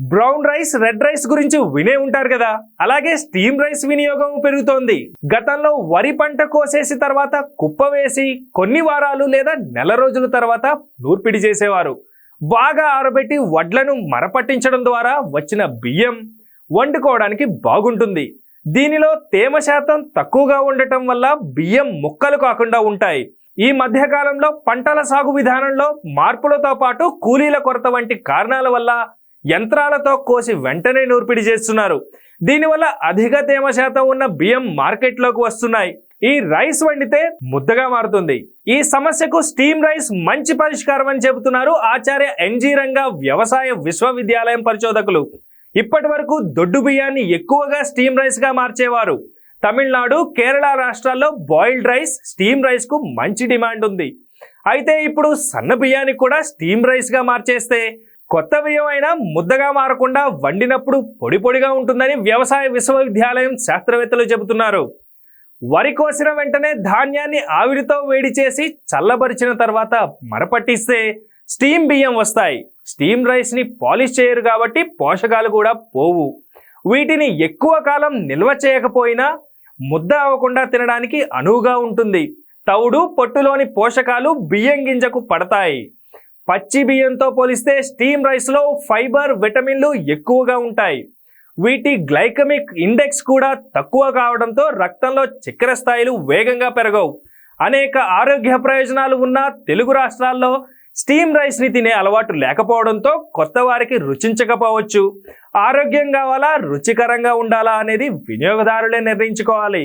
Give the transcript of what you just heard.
Brown rice red rice గురించి వినే ఉంటారు కదా? అలాగే స్టీమ్ రైస్ వినియోగం పెరుగుతోంది. గతంలో వరి పంట కోసేసి తర్వాత కుప్ప వేసి కొన్ని వారాలు లేదా నెల రోజుల తర్వాత నూర్పిడి చేసేవారు. బాగా ఆరబెట్టి వడ్లను మరపట్టించడం ద్వారా వచ్చిన బియ్యం వండుకోవడానికి బాగుంటుంది. దీనిలో తేమ శాతం తక్కువగా ఉండటం వల్ల బియ్యం ముక్కలు కాకుండా ఉంటాయి. ఈ మధ్యకాలంలో పంటల సాగు విధానంలో మార్పులతో పాటు కూలీల కొరత వంటి కారణాల వల్ల యంత్రాలతో కోసి వెంటనే నూర్పిడి చేస్తున్నారు. దీనివల్ల అధిక తేమ శాతం ఉన్న బియ్యం మార్కెట్లోకి వస్తున్నాయి. ఈ రైస్ వండితే ముద్దగా మారుతుంది. ఈ సమస్యకు స్టీమ్ రైస్ మంచి పరిష్కారం అని చెబుతున్నారు ఆచార్య ఎన్జీ రంగా వ్యవసాయ విశ్వవిద్యాలయం పరిశోధకులు. ఇప్పటి వరకు దొడ్డు బియ్యాన్ని ఎక్కువగా స్టీమ్ రైస్గా మార్చేవారు. తమిళనాడు కేరళ రాష్ట్రాల్లో బాయిల్డ్ రైస్ స్టీమ్ రైస్కు మంచి డిమాండ్ ఉంది. అయితే ఇప్పుడు సన్న బియ్యాన్ని కూడా స్టీమ్ రైస్గా మార్చేస్తే కొత్త బియ్యం అయినా ముద్దగా మారకుండా వండినప్పుడు పొడి పొడిగా ఉంటుందని వ్యవసాయ విశ్వవిద్యాలయం శాస్త్రవేత్తలు చెబుతున్నారు. వరి కోసిన వెంటనే ధాన్యాన్ని ఆవిరితో వేడి చేసి చల్లబరిచిన తర్వాత మరపట్టిస్తే స్టీమ్ బియ్యం వస్తాయి. స్టీమ్ రైస్ని పాలిష్ చేయరు కాబట్టి పోషకాలు కూడా పోవు. వీటిని ఎక్కువ కాలం నిల్వ చేయకపోయినా ముద్ద అవ్వకుండా తినడానికి అనువుగా ఉంటుంది. తవుడు పొట్టులోని పోషకాలు బియ్యం గింజకు పడతాయి. పచ్చి బియ్యంతో పోలిస్తే స్టీమ్ రైస్లో ఫైబర్ విటమిన్లు ఎక్కువగా ఉంటాయి. వీటి గ్లైకమిక్ ఇండెక్స్ కూడా తక్కువ కావడంతో రక్తంలో చక్కెర స్థాయిలు వేగంగా పెరగవు. అనేక ఆరోగ్య ప్రయోజనాలు ఉన్న తెలుగు రాష్ట్రాల్లో స్టీమ్ రైస్ని తినే అలవాటు లేకపోవడంతో కొత్త వారికి రుచించకపోవచ్చు. ఆరోగ్యం కావాలా రుచికరంగా ఉండాలా అనేది వినియోగదారులే నిర్ణయించుకోవాలి.